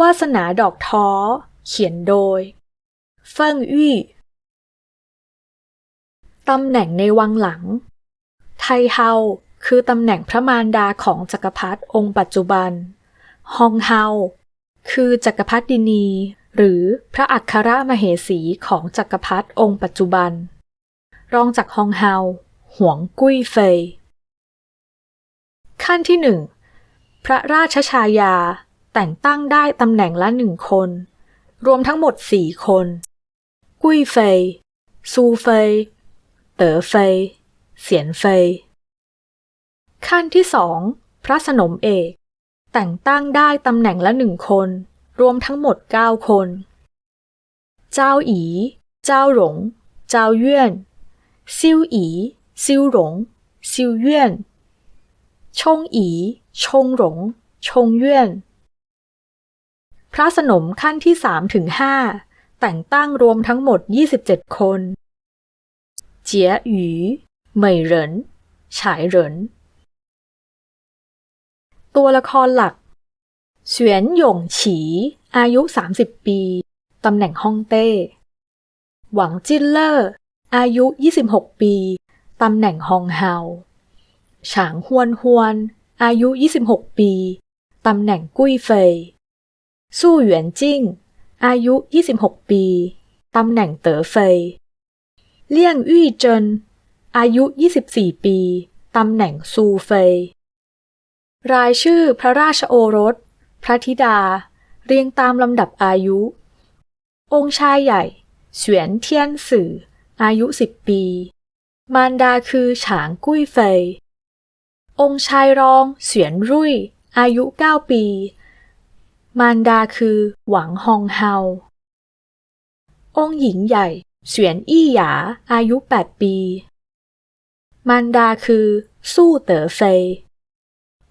วาสนาดอกท้อ เขียนโดย เฟิงอี้ตำแหน่งในวังหลัง ไทเฮาคือตำแหน่งพระมารดาของจักรพรรดิองค์ปัจจุบัน ฮองเฮาคือจักรพรรดินี หรือพระอัครมเหสีของจักรพรรดิองค์ปัจจุบัน รองจากฮองเฮาหวงกุ้ยเฟย ขั้นที่หนึ่งพระราชชายา แต่งตั้งได้ตำแหน่งละหนึ่งคน รวมทั้งหมดสี่คน กุ้ยเฟย ซูเฟย เต๋อเฟย เสียนเฟย ขั้นที่สองพระสนมเอก แต่งตั้งได้ตำแหน่งละหนึ่งคน รวมทั้งหมดเก้าคน เจ้าอี เจ้าหลง เจ้าเยื่อน ซิ่วอี ซิ่วหลง ซิ่วเยื่อน ชงอี ชงหลง ชงเยื่อน พระสนมขั้นที่สามถึงห้าแต่งตั้งรวมทั้งหมด 27 คน เจียหยูเหมยเหริน ฉายเหริน ตัวละครหลักเฉียนหยงฉี อายุ 30 ปี ตำแหน่งฮ่องเต้ หวังจินเลอร์ อายุ 26 ปี ตำแหน่งฮองเฮา ฉางฮวนฮวน อายุ 26 ปี ตำแหน่งกุ้ยเฟย สู้หยวนจิ้ง อายุ 26 ปี ตำแหน่งเต๋อเฟย เลี่ยงอี้เจิน อายุ 24 ปี ตำแหน่งซูเฟย รายชื่อพระราชโอรส พระธิดา เรียงตามลำดับอายุ องค์ชายใหญ่เฉวียนเทียนสื่อ อายุ 10 ปี มารดาคือฉางกุ้ยเฟย องค์ชายรองเฉียนรุ่ย อายุ 9 ปี มารดาคือหวังฮองเฮา องค์หญิงใหญ่เฉียนอี้หยา อายุ 8 ปี มารดาคือสู้เต๋อเฟย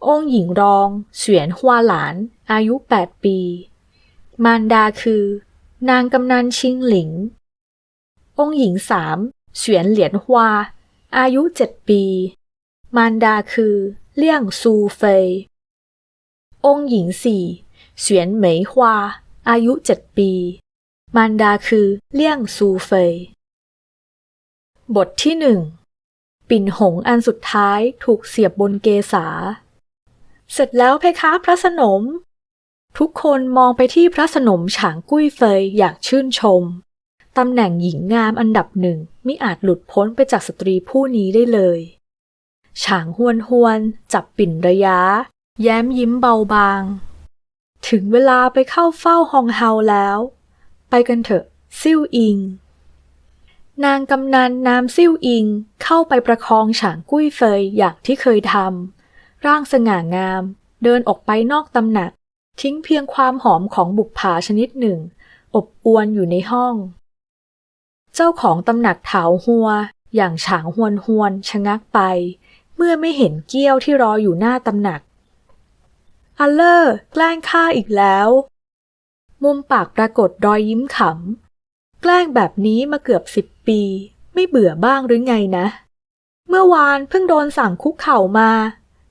องค์หญิงรองเฉียนฮวาหลาน อายุ 8 ปี มารดาคือ นางกำนันชิงหลิง องค์หญิงสามเฉียนเหลียนฮวาอายุ 7 ปี มารดาคือ เลี่ยงซูเฟย องค์หญิงสี่ เฉียนเหมยฮวา อายุ7ปี มารดาคือเลี่ยงซูเฟย บทที่หนึ่งปิ่นหงอันสุดท้ายถูกเสียบบนเกษา เสร็จแล้วเพคะพระสนม ทุกคนมองไปที่พระสนมฉางกุ้ยเฟยอยากชื่นชม ตำแหน่งหญิงงามอันดับหนึ่งมิอาจหลุดพ้นไปจากสตรีผู้นี้ได้เลย ฉางฮวนฮวน จับปิ่นระยะ แย้มยิ้มเบาบาง ถึงเวลาไปเข้าเฝ้าฮองเฮาแล้ว ไปกันเถอะ ซิ่วอิง นางกำนันนามซิ่วอิงเข้าไปประคองฉางกุ้ยเฟยอย่างที่เคยทำร่างสง่างาม เดินออกไปนอกตำหนัก ทิ้งเพียงความหอมของบุปผาชนิดหนึ่ง อบอวนอยู่ในห้อง เจ้าของตำหนักถาหัว อย่างฉางฮวนฮวนชะงักไป เมื่อไม่เห็นเกี้ยวที่รออยู่หน้าตำหนัก อัลเลอร์แกล้งข้าอีกแล้ว มุมปากปรากฏรอยยิ้มขำ แกล้งแบบนี้มาเกือบสิบปี ไม่เบื่อบ้างหรือไงนะ เมื่อวานเพิ่งโดนสั่งคุกเข่ามา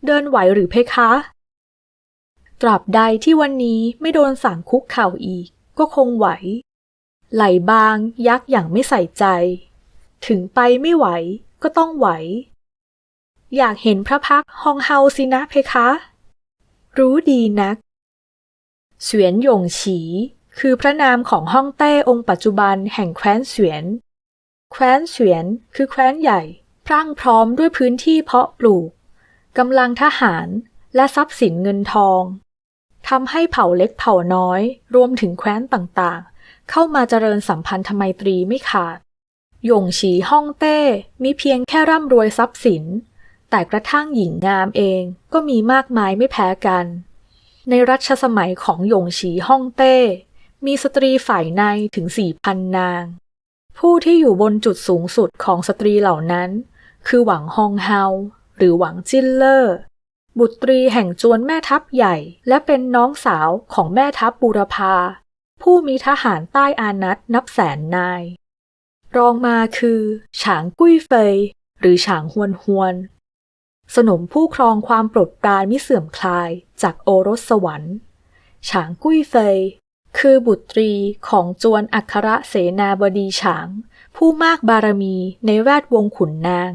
เดินไหวหรือเพคะ ตราบใดที่วันนี้ไม่โดนสั่งคุกเข่าอีก ก็คงไหว ไหลบางยักอย่างไม่ใส่ใจ ถึงไปไม่ไหวก็ต้องไหว อยากเห็นพระพักตร์ฮองเฮาสินะเพคะ รู้ดีนัก เสวียนหยงฉี คือพระนามของฮ่องเต้องค์ปัจจุบันแห่งแคว้นเสวียน แคว้นเสวียน คือแคว้นใหญ่ พรั่งพร้อมด้วยพื้นที่เพาะปลูกกำลังทหารและทรัพย์สินเงินทองทำให้เผ่าเล็กเผ่าน้อย รวมถึงแคว้นต่างๆ เข้ามาเจริญสัมพันธไมตรีไม่ขาดหยงฉีฮ่องเต้มีเพียงแค่ร่ำรวยทรัพย์สิน แต่กระทั่งหญิงงามเองก็มีมากมายไม่แพ้กัน ในรัชสมัยของหยงฉีฮ่องเต้ มีสตรีฝ่ายในถึงสี่พันนาง ผู้ที่อยู่บนจุดสูงสุดของสตรีเหล่านั้น คือหวังฮองเฮาหรือหวังจินเลอร์บุตรีแห่งจวนแม่ทัพใหญ่ และเป็นน้องสาวของแม่ทัพบูรพา ผู้มีทหารใต้อานัตนับแสนนาย รองมาคือ ฉางกุ้ยเฟย หรือฉางฮวนฮวน สนมผู้ครองความโปรดปรานมิเสื่อมคลายจากโอรสสวรรค์ ฉางกุ้ยเฟย คือบุตรีของจวนอัครเสนาบดีฉาง ผู้มากบารมีในแวดวงขุนนาง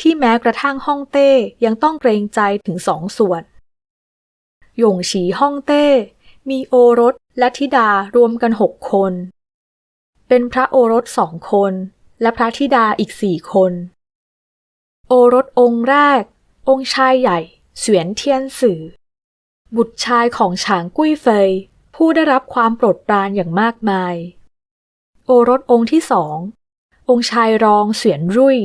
ที่แม้กระทั่งฮ่องเต้ยังต้องเกรงใจถึงสองส่วนหยงฉีฮ่องเต้ มีโอรสและธิดารวมกันหกคน เป็นพระโอรสสองคน และพระธิดาอีกสี่คน โอรสองค์แรก องค์ชายใหญ่ เสวียนเทียนสื่อ บุตรชายของฉางกุ้ยเฟย ผู้ได้รับความโปรดปรานอย่างมากมาย โอรสองค์ที่สอง องค์ชายรองเสวียนรุ่ย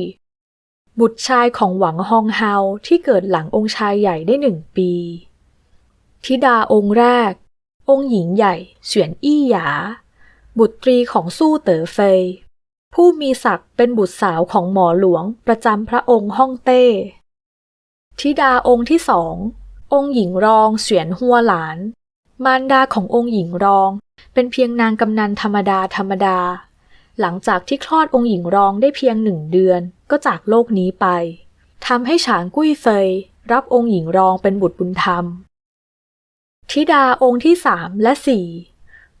บุตรชายของหวังฮองเฮาที่เกิดหลังองค์ชายใหญ่ได้หนึ่งปี ธิดาองค์แรก องค์หญิงใหญ่เสวียนอี้หยา บุตรีของสู้เต๋อเฟยผู้มีศักดิ์เป็นบุตรสาวของหมอหลวงประจำพระองค์ฮ่องเต้ ธิดาองค์ที่สอง องค์หญิงรองเสวียนหัวหลาน มารดาขององค์หญิงรอง เป็นเพียงนางกำนันธรรมดาธรรมดา หลังจากที่คลอดองค์หญิงรองได้เพียงหนึ่งเดือนก็จากโลกนี้ไปทำให้ฉางกุ้ยเฟยรับองค์หญิงรองเป็นบุตรบุญธรรม ธิดาองค์ที่สามและสี่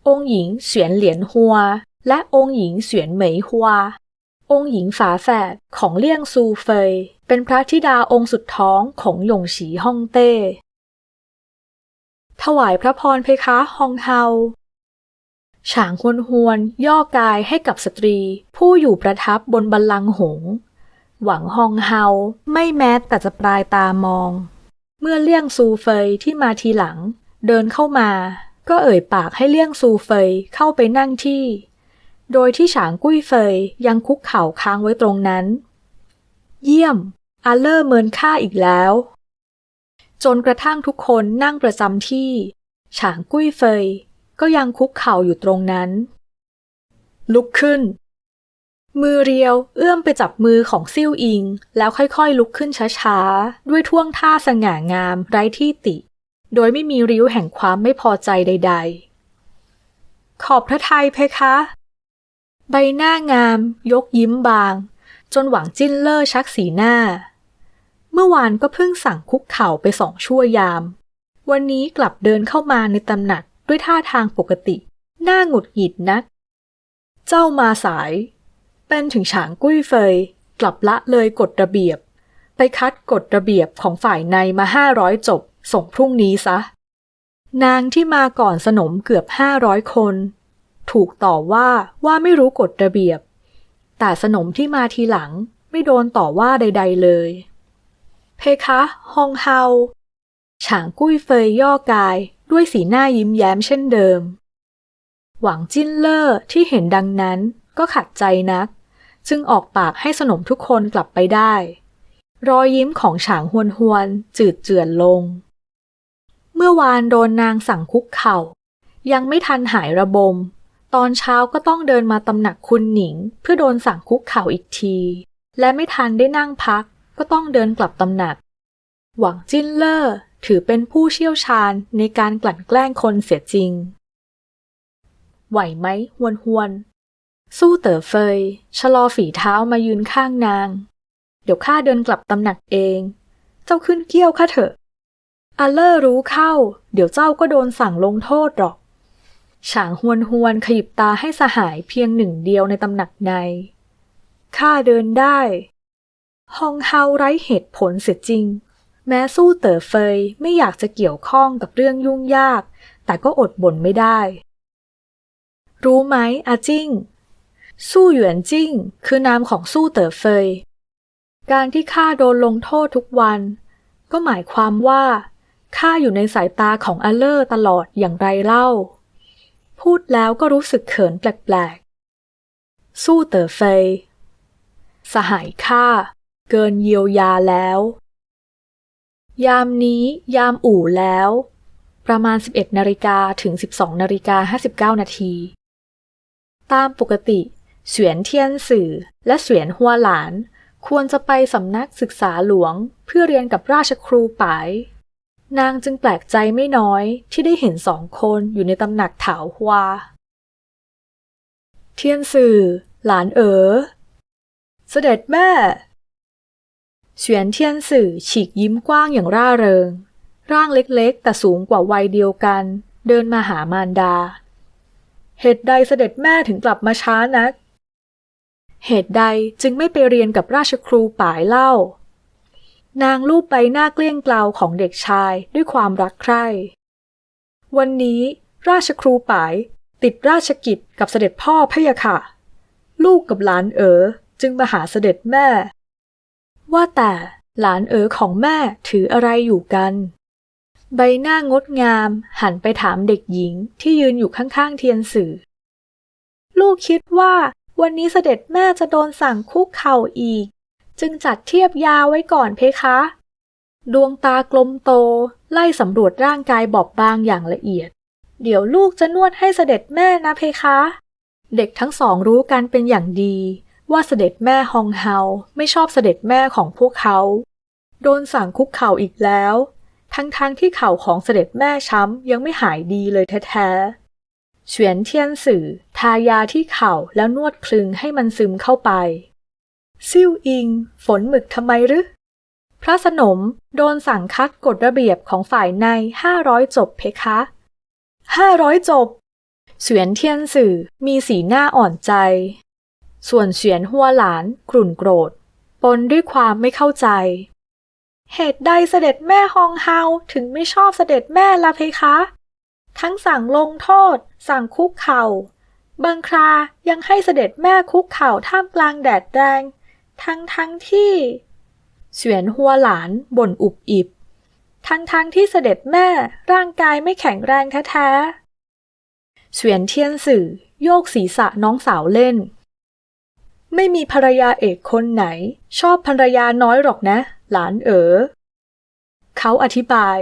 องค์หญิงเสวียนเหลียนหัว และองค์หญิงเสวียนเหมยหัว องค์หญิงฝาแฝดของเลี่ยงซูเฟย เป็นพระธิดาองค์สุดท้องของหยงฉีฮ่องเต้ ถวายพระพรเพคะฮองเฮา ฉางฮวนฮวนย่อกายให้กับสตรีผู้อยู่ประทับบนบัลลังก์หง หวังฮองเฮาไม่แม้แต่จะปลายตามอง เมื่อเลี่ยงซูเฟยที่มาทีหลัง เดินเข้ามา ก็เอ่ยปากให้เลี่ยงซูเฟยเข้าไปนั่งที่ โดยที่ฉางกุ้ยเฟยยังคุกเข่าค้างไว้ตรงนั้นเยี่ยม อาเลอร์เมินค่าอีกแล้ว จนกระทั่งทุกคนนั่งประจำที่ ฉางกุ้ยเฟย ก็ยังคุกเข่าอยู่ตรงนั้น ลุกขึ้น มือเรียวเอื้อมไปจับมือของซิ่วอิง แล้วค่อยๆลุกขึ้นช้าๆ ด้วยท่วงท่าสง่างามไร้ที่ติ โดยไม่มีริ้วแห่งความไม่พอใจใด ๆ ขอบพระทัยเพคะ ใบหน้างาม ยกยิ้มบาง จนหวังจิ้นเล่อชักสีหน้า เมื่อวานก็เพิ่งสั่งคุกเข่าไปสองชั่วยาม วันนี้กลับเดินเข้ามาในตำหนักด้วยท่าทางปกติ หน้าหงุดหงิดนัก เจ้ามาสาย เป็นถึงฉางกุ้ยเฟย กลับละเลยกฎระเบียบ ไปคัดกฎระเบียบของฝ่ายในมาห้าร้อยจบ ส่งพรุ่งนี้ซะ นางที่มาก่อนสนมเกือบห้าร้อยคน ถูกต่อว่าว่าไม่รู้กฎระเบียบ แต่สนมที่มาทีหลังไม่โดนต่อว่าใด ๆเลย เพคะฮองเฮาฉางกุ้ยเฟยย่อกายด้วยสีหน้ายิ้มแย้มเช่นเดิม หวังจิ้นเล่อที่เห็นดังนั้นก็ขัดใจนัก จึงออกปากให้สนมทุกคนกลับไปได้ รอยยิ้มของฉางฮวนฮวนจืดเจือนลง เมื่อวานโดนนางสั่งคุกเข่า ยังไม่ทันหายระบม ตอนเช้าก็ต้องเดินมาตำหนักคุณหนิง เพื่อโดนสั่งคุกเข่าอีกที และไม่ทันได้นั่งพัก ก็ต้องเดินกลับตำหนัก หวังจิ้นเล่อถือเป็นผู้เชี่ยวชาญในการกลั่นแกล้งคนเสียจริง ไหวไหมฮวนฮวน สู้เต๋อเฟย ชะลอฝีเท้ามายืนข้างนาง เดี๋ยวข้าเดินกลับตำหนักเอง เจ้าขึ้นเกี้ยวข้าเถอะอาเลอร์รู้เข้า เดี๋ยวเจ้าก็โดนสั่งลงโทษหรอก ฉางฮวนฮวนขยิบตาให้สหายเพียงหนึ่งเดียวในตำหนักใน ข้าเดินได้ฮองเฮาไร้เหตุผลเสียจริง แม้สู้เต๋อเฟยไม่อยากจะเกี่ยวข้องกับเรื่องยุ่งยาก แต่ก็อดบ่นไม่ได้ รู้ไหมอาจิ้ง สู้หยวนจิ้ง คือนามของสู้เต๋อเฟย การที่ข้าโดนลงโทษทุกวัน ก็หมายความว่าข้าอยู่ในสายตาของอาเลอร์ตลอดอย่างไรเล่า พูดแล้วก็รู้สึกเขินแปลกๆ สู้เต๋อเฟย สหายข้าเกินเยียวยาแล้ว ยามนี้ยามอู่แล้ว ประมาณ 11นาฬิกาถึง 12นาฬิกา59นาที ตามปกติเสวียนเทียนสื่อและเสวียนหัวหลาน ควรจะไปสำนักศึกษาหลวงเพื่อเรียนกับราชครูป๋าย นางจึงแปลกใจไม่น้อยที่ได้เห็นสองคนอยู่ในตำหนักถาฮวา เทียนสื่อ หลานเอ๋อ เสด็จแม่เฉวียนเทียนสื่อฉีกยิ้มกว้างอย่างร่าเริง ร่างเล็กๆ แต่สูงกว่าวัยเดียวกัน เดินมาหามารดา เหตุใดเสด็จแม่ถึงกลับมาช้านัก เหตุใดจึงไม่ไปเรียนกับราชครูป่ายเล่า นางลูบใบหน้าเกลี้ยงเกลาของเด็กชายด้วยความรักใคร่ วันนี้ราชครูป่ายติดราชกิจกับเสด็จพ่อพะยะค่ะ ลูกกับหลานเอ๋อจึงมาหาเสด็จแม่ ว่าแต่หลานเอ๋อของแม่ถืออะไรอยู่กัน ใบหน้างดงามหันไปถามเด็กหญิงที่ยืนอยู่ข้างๆเทียนสื่อ ลูกคิดว่าวันนี้เสด็จแม่จะโดนสั่งคุกเข่าอีก จึงจัดเทียบยาไว้ก่อนเพคะ ดวงตากลมโต ไล่สำรวจร่างกายบอบบางอย่างละเอียด เดี๋ยวลูกจะนวดให้เสด็จแม่นะเพคะ เด็กทั้งสองรู้กันเป็นอย่างดี ว่าเสด็จแม่ฮองเฮาไม่ชอบเสด็จแม่ของพวกเขา โดนสั่งคุกเข่าอีกแล้ว ทั้งๆทที่เข่าของเสด็จแม่ช้ำยังไม่หายดีเลยแท้ๆเฉวียนเทียนสื่อทายาที่เข่าแล้วนวดคลึงให้มันซึมเข้าไป ซิ่วอิง ฝนหมึกทำไมหรือ พระสนมโดนสั่งคัดกฎระเบียบของฝ่ายในห้าร้อยจบเพคะห้าร้อยจบ เสวียนเทียนสื่อมีสีหน้าอ่อนใจ ส่วนเสวียนหัวหลานกรุ่นโกรธ ปนด้วยความไม่เข้าใจ เหตุใดเสด็จแม่ฮองเฮาถึงไม่ชอบเสด็จแม่ละเพคะ ทั้งสั่งลงโทษ สั่งคุกเข่าบางครายังให้เสด็จแม่คุกเข่าท่ามกลางแดดแดง ทั้งทั้งที่เสวียนหัวหลานบ่นอุบอิบ ทั้งทั้งที่เสด็จแม่ร่างกายไม่แข็งแรงแท้ๆเสวียนเทียนสื่อโยกศีรษะน้องสาวเล่น ไม่มีภรรยาเอกคนไหน ชอบภรรยาน้อยหรอกนะ หลานเอ๋อเขาอธิบาย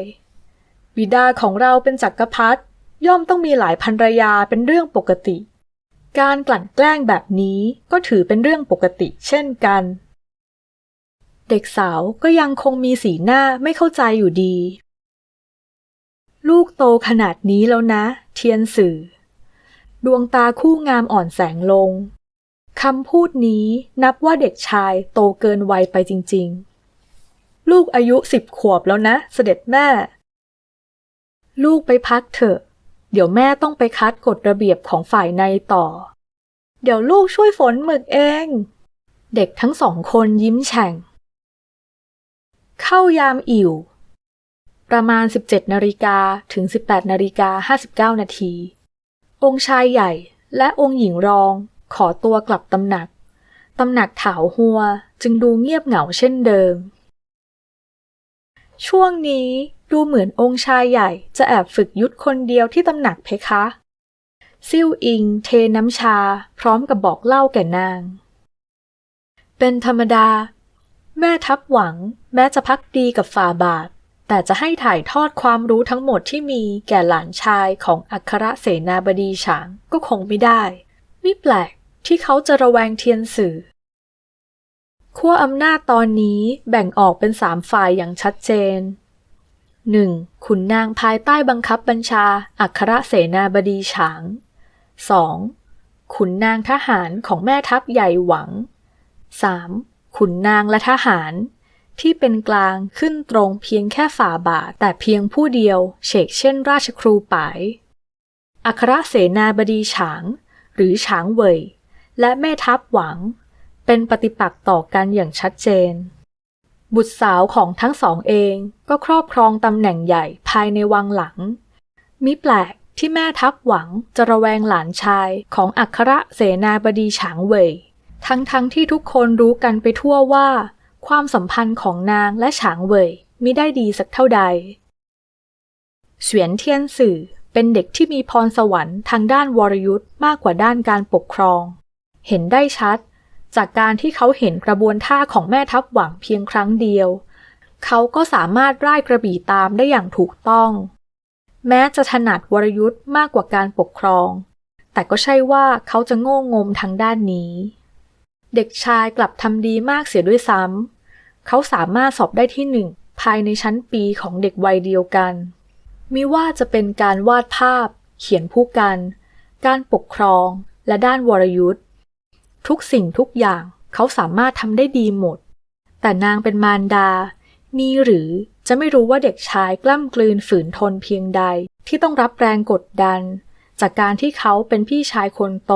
บิดาของเราเป็นจักรพรรดิย่อมต้องมีหลายภรรยาเป็นเรื่องปกติ การกลั่นแกล้งแบบนี้ก็ถือเป็นเรื่องปกติเช่นกัน เด็กสาวก็ยังคงมีสีหน้าไม่เข้าใจอยู่ดี ลูกโตขนาดนี้แล้วนะ เทียนสื่อ ดวงตาคู่งามอ่อนแสงลงคำพูดนี้นับว่าเด็กชายโตเกินวัยไปจริง ๆ ลูกอายุสิบขวบแล้วนะ เสด็จแม่ ลูกไปพักเถอะ เดี๋ยวแม่ต้องไปคัดกฎระเบียบของฝ่ายในต่อ เดี๋ยวลูกช่วยฝนหมึกเอง เด็กทั้งสองคนยิ้มแฉ่ง เข้ายามอิ่ว ประมาณ 17นาฬิกาถึง 18นาฬิกา59นาที องค์ชายใหญ่และองค์หญิงรองขอตัวกลับตำหนัก ตำหนักถาวหัวจึงดูเงียบเหงาเช่นเดิม ช่วงนี้ ดูเหมือนองค์ชายใหญ่จะแอบฝึกยุทธคนเดียวที่ตำหนักเพคะซิ่วอิงเทน้ำชาพร้อมกับบอกเล่าแก่นาง เป็นธรรมดา แม่ทัพหวังแม้จะพักดีกับฝ่าบาท แต่จะให้ถ่ายทอดความรู้ทั้งหมดที่มีแก่หลานชายของอัครเสนาบดีฉางก็คงไม่ได้ ไม่แปลกที่เขาจะระแวงเทียนสื่อขั้วอำนาจตอนนี้แบ่งออกเป็นสามฝ่ายอย่างชัดเจน 1. ขุนนางภายใต้บังคับบัญชา อัครเสนาบดีฉาง 2. ขุนนางทหารของแม่ทัพใหญ่หวัง 3. ขุนนางและทหาร ที่เป็นกลางขึ้นตรงเพียงแค่ฝ่าบาทแต่เพียงผู้เดียวเฉกเช่นราชครูป๋าย อัครเสนาบดีฉาง หรือฉางเว่ยและแม่ทัพหวัง เป็นปฏิปักษ์ต่อกันอย่างชัดเจน บุตรสาวของทั้งสองเองก็ครอบครองตำแหน่งใหญ่ภายในวังหลัง มิแปลกที่แม่ทัพหวังจะระแวงหลานชายของอัครเสนาบดีฉางเว่ยทั้งๆทที่ทุกคนรู้กันไปทั่วว่า ความสัมพันธ์ของนางและฉางเว่ยมิได้ดีสักเท่าใด เสวียนเทียนสื่อเป็นเด็กที่มีพรสวรรค์ทางด้านวรยุทธ์มากกว่าด้านการปกครอง เห็นได้ชัด จากการที่เขาเห็นกระบวนท่าของแม่ทัพหวังเพียงครั้งเดียว เขาก็สามารถร่ายกระบี่ตามได้อย่างถูกต้อง แม้จะถนัดวรยุทธ์มากกว่าการปกครอง แต่ก็ใช่ว่าเขาจะโง่งมทางด้านนี้ เด็กชายกลับทำดีมากเสียด้วยซ้ำเขาสามารถสอบได้ที่หนึ่งภายในชั้นปีของเด็กวัยเดียวกัน มิว่าจะเป็นการวาดภาพ เขียนผู้กัน การปกครอง และด้านวรยุทธ์ ทุกสิ่งทุกอย่างเขาสามารถทำได้ดีหมด แต่นางเป็นมารดา มีหรือจะไม่รู้ว่าเด็กชายกล้ำกลืนฝืนทนเพียงใดที่ต้องรับแรงกดดัน จากการที่เขาเป็นพี่ชายคนโต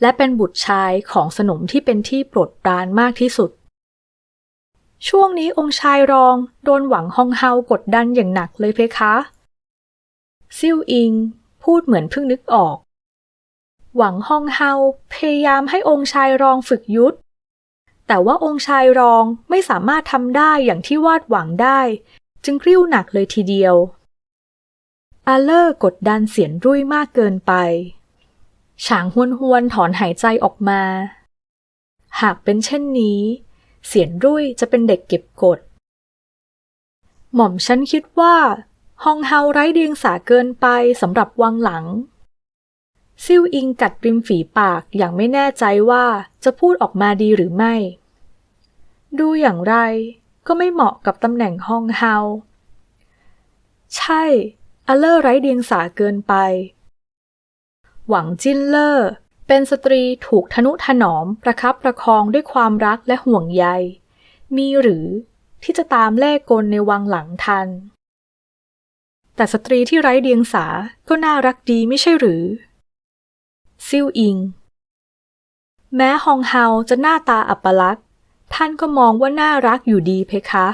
และเป็นบุตรชายของสนมที่เป็นที่โปรดปรานมากที่สุด ช่วงนี้องค์ชายรองโดนหวังฮองเฮากดดันอย่างหนักเลยเพคะ ซิ่วอิงพูดเหมือนเพิ่งนึกออก หวังฮองเฮาพยายามให้องค์ชายรองฝึกยุทธ แต่ว่าองค์ชายรองไม่สามารถทำได้อย่างที่วาดหวังได้ จึงกริ้วหนักเลยทีเดียว อาเลอร์กดดันเสียนรุ่ยมากเกินไป ฉางฮวนฮวนถอนหายใจออกมา หากเป็นเช่นนี้ เสียนรุ่ยจะเป็นเด็กเก็บกด หม่อมฉันคิดว่าฮองเฮาไร้เดียงสาเกินไปสำหรับวังหลัง ซิ่วอิงกัดริมฝีปากอย่างไม่แน่ใจว่าจะพูดออกมาดีหรือไม่ ดูอย่างไรก็ไม่เหมาะกับตำแหน่งฮองเฮา ใช่ อเลอร์ไร้เดียงสาเกินไป หวังจินเลอร์ เป็นสตรีถูกทนุถนอมประคับประคองด้วยความรักและห่วงใย มีหรือที่จะตามแล่กลในวังหลังทัน แต่สตรีที่ไร้เดียงสาก็น่ารักดีไม่ใช่หรือ ซิ่วอิง แม้ฮองเฮาจะหน้าตาอัปลักษณ์ ท่านก็มองว่าน่ารักอยู่ดีเพคะ